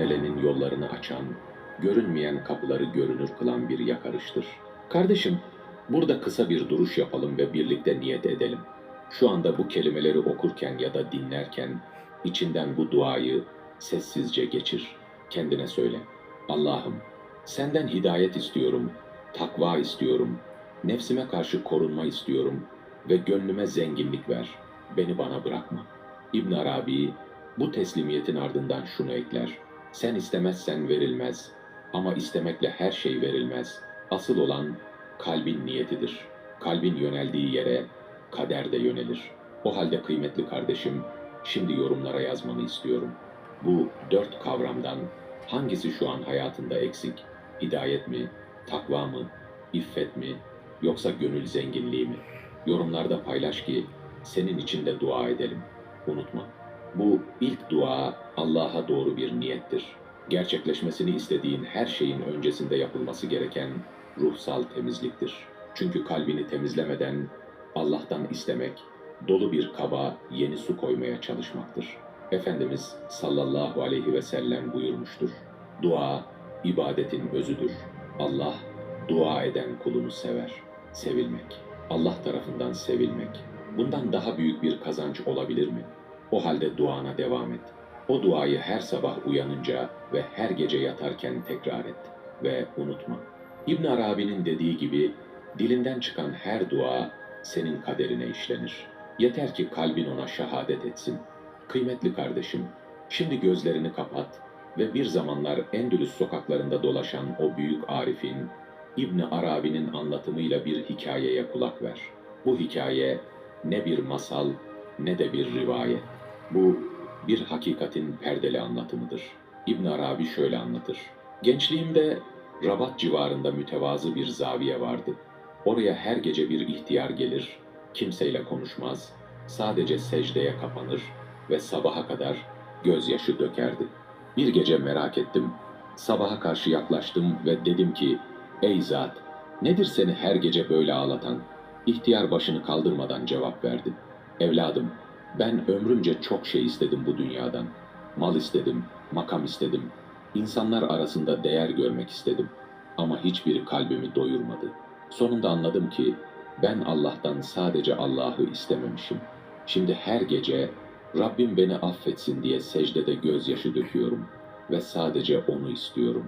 yönelenin yollarını açan, görünmeyen kapıları görünür kılan bir yakarıştır. Kardeşim, burada kısa bir duruş yapalım ve birlikte niyet edelim. Şu anda bu kelimeleri okurken ya da dinlerken içinden bu duayı sessizce geçir. Kendine söyle. Allah'ım, senden hidayet istiyorum, takva istiyorum, nefsime karşı korunma istiyorum ve gönlüme zenginlik ver. Beni bana bırakma. İbn Arabi bu teslimiyetin ardından şunu ekler. Sen istemezsen verilmez ama istemekle her şey verilmez. Asıl olan kalbin niyetidir. Kalbin yöneldiği yere kader de yönelir. O halde kıymetli kardeşim, şimdi yorumlara yazmanı istiyorum. Bu dört kavramdan hangisi şu an hayatında eksik? Hidayet mi, takva mı, iffet mi, yoksa gönül zenginliği mi? Yorumlarda paylaş ki senin için de dua edelim. Unutma. Bu ilk dua Allah'a doğru bir niyettir. Gerçekleşmesini istediğin her şeyin öncesinde yapılması gereken ruhsal temizliktir. Çünkü kalbini temizlemeden Allah'tan istemek, dolu bir kaba yeni su koymaya çalışmaktır. Efendimiz sallallahu aleyhi ve sellem buyurmuştur. Dua, ibadetin özüdür. Allah, dua eden kulunu sever. Sevilmek, Allah tarafından sevilmek. Bundan daha büyük bir kazanç olabilir mi? O halde duana devam et. O duayı her sabah uyanınca ve her gece yatarken tekrar et. Ve unutma. İbn Arabi'nin dediği gibi dilinden çıkan her dua senin kaderine işlenir. Yeter ki kalbin ona şehadet etsin. Kıymetli kardeşim, şimdi gözlerini kapat ve bir zamanlar Endülüs sokaklarında dolaşan o büyük arifin İbn Arabi'nin anlatımıyla bir hikayeye kulak ver. Bu hikaye ne bir masal ne de bir rivayet. Bu bir hakikatin perdeli anlatımıdır. İbn Arabi şöyle anlatır. Gençliğimde Rabat civarında mütevazı bir zaviye vardı. Oraya her gece bir ihtiyar gelir, kimseyle konuşmaz, sadece secdeye kapanır ve sabaha kadar gözyaşı dökerdi. Bir gece merak ettim. Sabaha karşı yaklaştım ve dedim ki, Ey zat, nedir seni her gece böyle ağlatan? İhtiyar başını kaldırmadan cevap verdi. Evladım, ben ömrümce çok şey istedim bu dünyadan. Mal istedim, makam istedim. İnsanlar arasında değer görmek istedim. Ama hiçbiri kalbimi doyurmadı. Sonunda anladım ki ben Allah'tan sadece Allah'ı istememişim. Şimdi her gece Rabbim beni affetsin diye secdede gözyaşı döküyorum ve sadece onu istiyorum.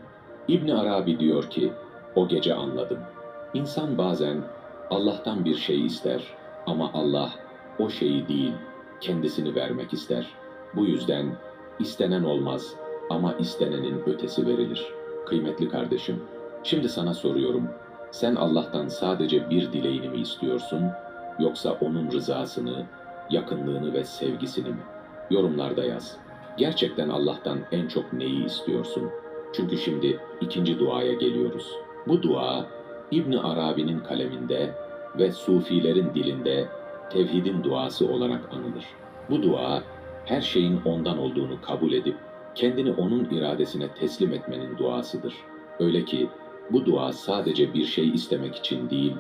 İbn Arabi diyor ki, o gece anladım. İnsan bazen Allah'tan bir şey ister ama Allah o şeyi değil, kendisini vermek ister. Bu yüzden istenen olmaz ama istenenin ötesi verilir. Kıymetli kardeşim, şimdi sana soruyorum. Sen Allah'tan sadece bir dileğini mi istiyorsun yoksa onun rızasını, yakınlığını ve sevgisini mi? Yorumlarda yaz. Gerçekten Allah'tan en çok neyi istiyorsun? Çünkü şimdi ikinci duaya geliyoruz. Bu dua İbn Arabi'nin kaleminde ve sufilerin dilinde tevhidin duası olarak anılır. Bu dua her şeyin ondan olduğunu kabul edip kendini onun iradesine teslim etmenin duasıdır. Öyle ki bu dua sadece bir şey istemek için değil,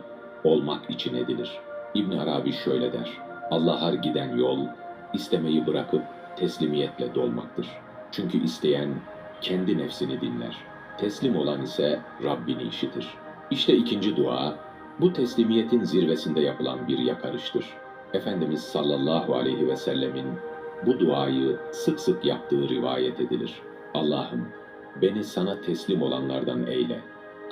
olmak için edilir. İbn Arabi şöyle der: Allah'a giden yol istemeyi bırakıp teslimiyetle dolmaktır. Çünkü isteyen kendi nefsini dinler. Teslim olan ise Rabbini işitir. İşte ikinci dua, bu teslimiyetin zirvesinde yapılan bir yakarıştır. Efendimiz sallallahu aleyhi ve sellemin bu duayı sık sık yaptığı rivayet edilir. Allah'ım beni sana teslim olanlardan eyle.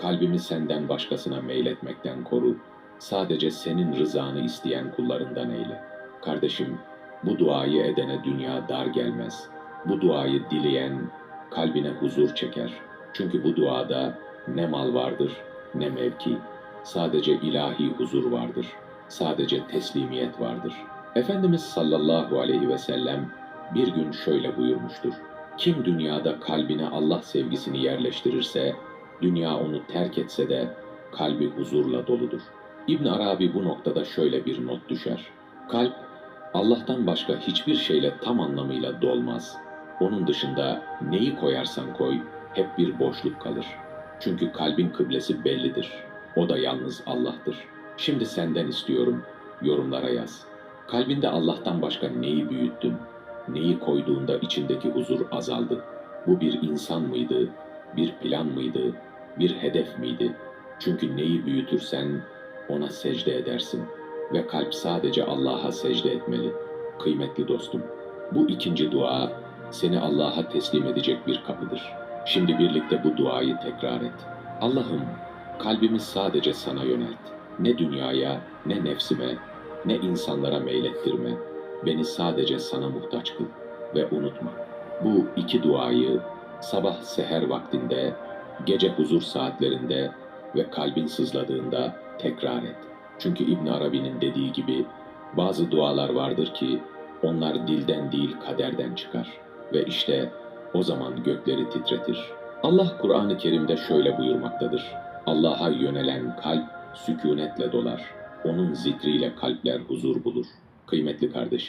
Kalbimi senden başkasına meyletmekten koru. Sadece senin rızanı isteyen kullarından eyle. Kardeşim, bu duayı edene dünya dar gelmez. Bu duayı dileyen kalbine huzur çeker. Çünkü bu duada ne mal vardır ne mevki. Sadece ilahi huzur vardır. Sadece teslimiyet vardır. Efendimiz sallallahu aleyhi ve sellem bir gün şöyle buyurmuştur. Kim dünyada kalbine Allah sevgisini yerleştirirse, dünya onu terk etse de kalbi huzurla doludur. İbn Arabi bu noktada şöyle bir not düşer. Kalp Allah'tan başka hiçbir şeyle tam anlamıyla dolmaz. Onun dışında neyi koyarsan koy hep bir boşluk kalır. Çünkü kalbin kıblesi bellidir. O da yalnız Allah'tır. Şimdi senden istiyorum. Yorumlara yaz. Kalbinde Allah'tan başka neyi büyüttün? Neyi koyduğunda içindeki huzur azaldı? Bu bir insan mıydı, bir plan mıydı, bir hedef miydi? Çünkü neyi büyütürsen ona secde edersin ve kalp sadece Allah'a secde etmeli. Kıymetli dostum, bu ikinci dua seni Allah'a teslim edecek bir kapıdır. Şimdi birlikte bu duayı tekrar et. Allah'ım, kalbimi sadece sana yönelt. Ne dünyaya, ne nefsime, ne insanlara meylettirme. Beni sadece sana muhtaç kıl ve unutma. Bu iki duayı sabah seher vaktinde, gece huzur saatlerinde ve kalbin sızladığında tekrar et. Çünkü İbn Arabi'nin dediği gibi bazı dualar vardır ki onlar dilden değil kaderden çıkar ve işte o zaman gökleri titretir. Allah Kur'an-ı Kerim'de şöyle buyurmaktadır. Allah'a yönelen kalp sükunetle dolar. Onun zikriyle kalpler huzur bulur. Kıymetli kardeşim,